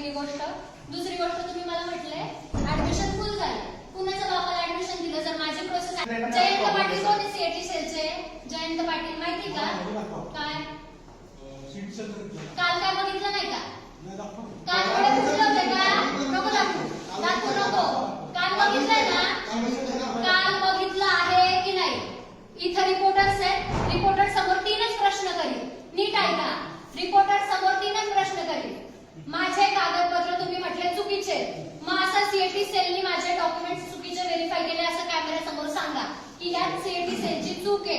पहिली गोष्ट. दुसरी गोष्ट तुम्ही मला म्हटले ऍडमिशन फुल झाले. कुणाच्या बापाला ऍडमिशन दिलं जर माझी प्रोसेस जयंत पाटील कोण सीएटी सेलचे जयंत पाटील माहिती का? काय? काल काय बघितलं नाही का? काल होते का? नको दाखवू नको काल बघितलंय ना काल बघितलं आहे की नाही इथं रिपोर्टर्स आहेत रिपोर्टर समोर तीनच प्रश्न करील नीट ऐका रिपोर्टर समोर तीनच प्रश्न करील माझे कागदपत्र तुम्ही म्हटले चुकीचे आहेत. मग असं सीएटी सेलनी माझे डॉक्युमेंट चुकीचे व्हेरीफाय केले असं कॅमेरा समोर सांगा की यात सीएटी सेलची चूक आहे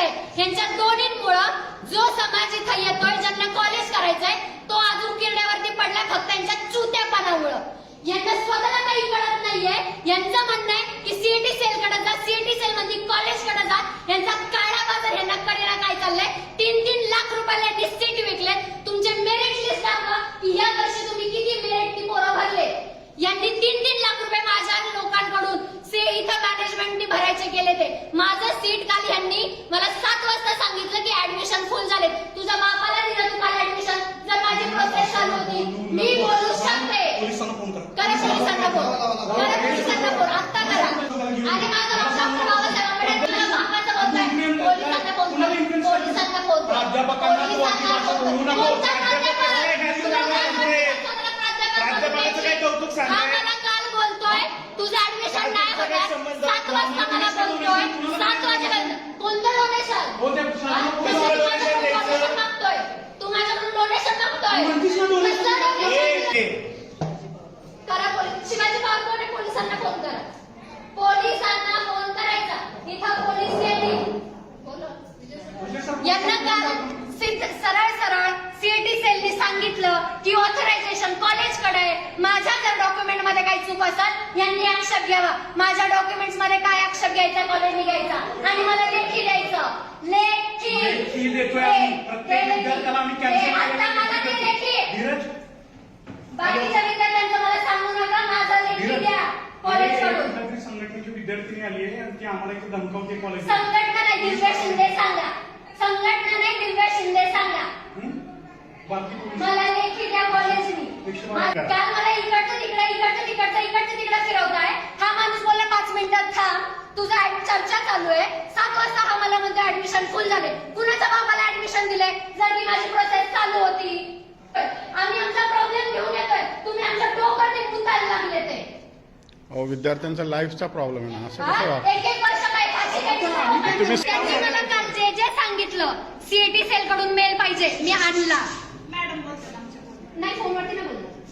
यांच्या दोन्हींमुळं जो समाज इथं येतोय ज्यांना कॉलेज करायचंय तो अजून किरड्यावरती पडलाय फक्त त्यांच्या चुत्यापणामुळं. यांना स्वतःला काही कळत नाहीये. यांचं म्हणणं आहे की सीएटी सेल कडे जा सीएटी सेल मध्ये कॉलेजकडे जा. यांचा काळा बाजार यांना कडेला काय चाललंय? तीन तीन लाख रुपयाला यांनी सीट विकले तुमचे मेरिट लिस्ट दाखवा की या वर्षी तुम्ही किती मेरिट पोरं भरले यांनी तीन तीन लाख रुपये माझ्या लोकांकडून से इथं मॅनेजमेंटनी भरायचे केले ते माझं सीट काल यांनी मला सात वाजता सांगितलं की ऍडमिशन फुल झाले. तुझ्या बापाला दिलं तू काल ऍडमिशन जर माझी प्रोसेस चालू होती मी बोलू शकते. पोलिसांना फोन करा. करा पोलिसांना फोन करा पोलिसांना फोन आत्ता करा. आणि माझं नाव डॉक्टर बाबासाहेब आंबेडकर तुला बापाचं बोलतोय. पोलिसांना फोन कर. पोलिसांना फोन कर. प्राध्यापकांना? तुला प्राध्यापक? प्राध्यापकाचं काय कौतुक सांगताय? हा मला काल बोलतोय. तुझं ऍडमिशन नाही होणार. सात वाजता मला बोलतोय. कोणतं डोनेशन हो, ते शाळेला कोणाला donation द्यायचं? मागतोय तू माझ्याकडून डोनेशन मागतोय म्हणतीस ना donation? कसलं donation ए, दिलं? ए, करा पोलीस शिवाजी पवार कोण आहे? पोलिसांना फोन करा पोलिसांना फोन करायचा इथं पोलीस येतील यांना काल सिद्ध सरळ सरळ सीएटी सेलनी सांगितलं की ऑथरायझेशन कॉलेजकडे आहे. माझ्या जर चूक असेल यांनी आक्षेप घ्यावा. माझ्या डॉक्युमेंट्समध्ये काय आक्षेप घ्यायचा कॉलेजने घ्यायचा आणि मला लेखी द्यायचं. लेखी. लेखी देतोय आम्ही. प्रत्येक विद्यार्थ्याला आम्ही लेखी. cancel आता केलेलं मला ते लेखी. लेखी धीरज. बाकीच्या विद्यार्थ्यांचं मला सांगू नका माझा लेखी द्या. कॉलेजकडून संघटनेची विद्यार्थिनी आली आहे आणि ती आम्हाला इथे धमकावते कॉलेज संघटना नाही दिव्या शिंदे सांगा. संघटना नाही दिव्या शिंदे सांगा. मला लेखी द्या करा. काल मला इकडचं तिकडे इकडचं तिकडचं इकडचं तिकडे फिरवताय. हा माणूस बोलला पाच मिनिटात थांब. तुझा चर्चा चालू आहे. सात वाजता हा मला म्हणतो ऍडमिशन फुल झाले. कुणाच्या बाबाला ऍडमिशन दिले जर की माझी प्रोसेस चालू होती आम्ही आमचा प्रॉब्लेम घेऊन येतोय. तुम्ही आमच्या डोकं टिपून जायला लागले ते. अहो विद्यार्थ्यांचा लाईफचा प्रॉब्लेम आहे ना असं कसं? वाग एक एक वर्ष काय फाशी घ्यायची तुम्ही- त्यांनी मला काल जे जे सांगितलं सीएटी सेल कडून मेल पाहिजे मी आणला नाही फोनवरती नाही बोलत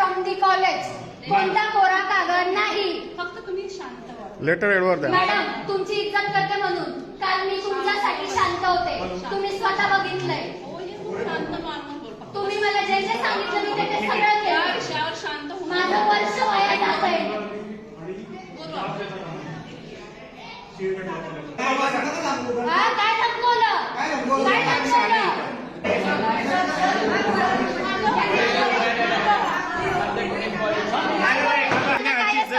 from the college कोणता कोरा कागद नाही. फक्त तुम्ही शांत व्हा. लेटर एडवर द्या. मॅडम तुमची इज्जत करते म्हणून. काल मी तुमच्यासाठी शांत होते. तुम्ही स्वतः बघितलंय हो, हे खूप शांत मारून बोल फक्त. तुम्ही मला जे जे सांगितलं मी ते ते सगळं या केलं विषयावर शांत होऊन माझं वर्ष वाया जात आहे बोलवा. हा काय धमकवलं काय दाखवलं? तुला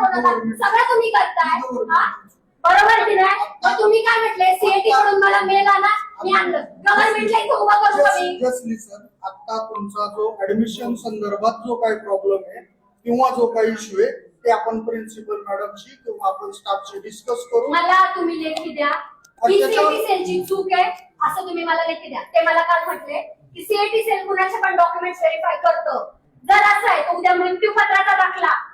होता सगळं तुम्ही करताय. हा? बरोबर की नाही? मग तुम्ही काय म्हटले? सीएटी कडून मला मेल आला मी आणलं. गव्हर्नमेंटला इथं उभं करू का मी सिरियसली सर आता तुमचा जो ऍडमिशन संदर्भात जो काही प्रॉब्लेम आहे किंवा जो काही इश्यू आहे ते आपण प्रिन्सिपल मॅडमशी किंवा आपण स्टाफशी डिस्कस करू. मला तुम्ही लेखी द्या. ही सीएटी सेलची चूक आहे असं तुम्ही मला लेखी द्या. ते मला काल म्हटले की सीएटी सेल कुणाचे पण डॉक्युमेंट व्हेरीफाय करतो. जर असं आहे तर उद्या मृत्यूपत्राचा दाखला.